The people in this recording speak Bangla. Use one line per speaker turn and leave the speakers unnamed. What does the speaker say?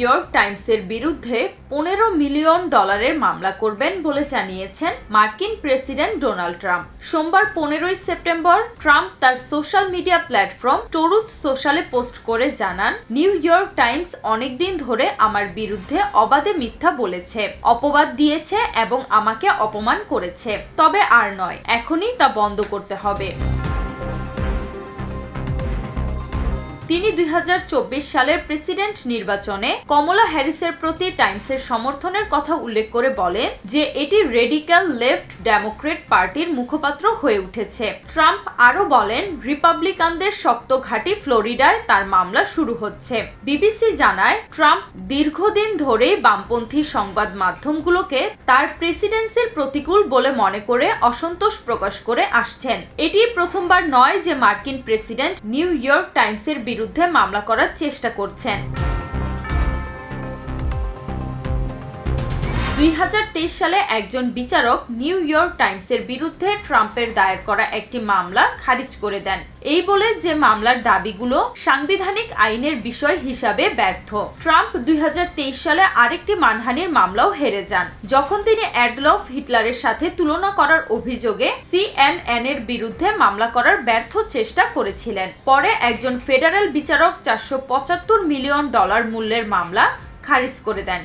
ইয়র্ক টাইমসের বিরুদ্ধে পনেরো মিলিয়ন ডলারের মামলা করবেন বলে জানিয়েছেন মার্কিন প্রেসিডেন্ট ডোনাল্ড ট্রাম্প। সোমবার পনেরোই সেপ্টেম্বর ট্রাম্প তার সোশ্যাল মিডিয়া প্ল্যাটফর্ম টরুথ সোশ্যালে পোস্ট করে জানান, নিউ ইয়র্ক টাইমস অনেকদিন ধরে আমার বিরুদ্ধে অবাধে মিথ্যা বলেছে, অপবাদ দিয়েছে এবং আমাকে অপমান করেছে। তবে আর নয়, এখনই তা বন্ধ করতে হবে। তিনি দুই হাজার চব্বিশ সালের প্রেসিডেন্ট নির্বাচনে কমলা হ্যারিসের প্রতি টাইমসের সমর্থনের কথা উল্লেখ করে বলেন যে এটি রেডিক্যাল লেফট ডেমোক্রেট পার্টির মুখপাত্র হয়ে উঠেছে। ট্রাম্প আরও বলেন, রিপাবলিকানদের শক্ত ঘাঁটি ফ্লোরিডায় তার মামলা শুরু হচ্ছে। বিবিসি জানায়, ট্রাম্প দীর্ঘদিন ধরেই বামপন্থী সংবাদ মাধ্যমগুলোকে তার প্রেসিডেন্সির প্রতিকূল বলে মনে করে অসন্তোষ প্রকাশ করে আসছেন। এটি প্রথমবার নয় যে মার্কিন প্রেসিডেন্ট নিউ ইয়র্ক টাইমসের বিরুদ্ধে মামলা করার চেষ্টা করছেন। দুই হাজার তেইশ সালে একজন বিচারক নিউ ইয়র্ক টাইমসের বিরুদ্ধে ট্রাম্পের দায়ের করা একটি মামলা খারিজ করে দেন। এই বলে যে মামলার দাবিগুলো সাংবিধানিক আইনের বিষয় হিসাবে ব্যর্থ। ট্রাম্প দুই হাজার তেইশ সালে আরেকটি মানহানির মামলাও হেরে যান। যখন তিনি অ্যাডলফ হিটলারের সাথে তুলনা করার অভিযোগে সিএনএন এর বিরুদ্ধে মামলা করার ব্যর্থ চেষ্টা করেছিলেন। পরে একজন ফেডারেল বিচারক চারশো পঁচাত্তর মিলিয়ন ডলার মূল্যের মামলা খারিজ করে দেন।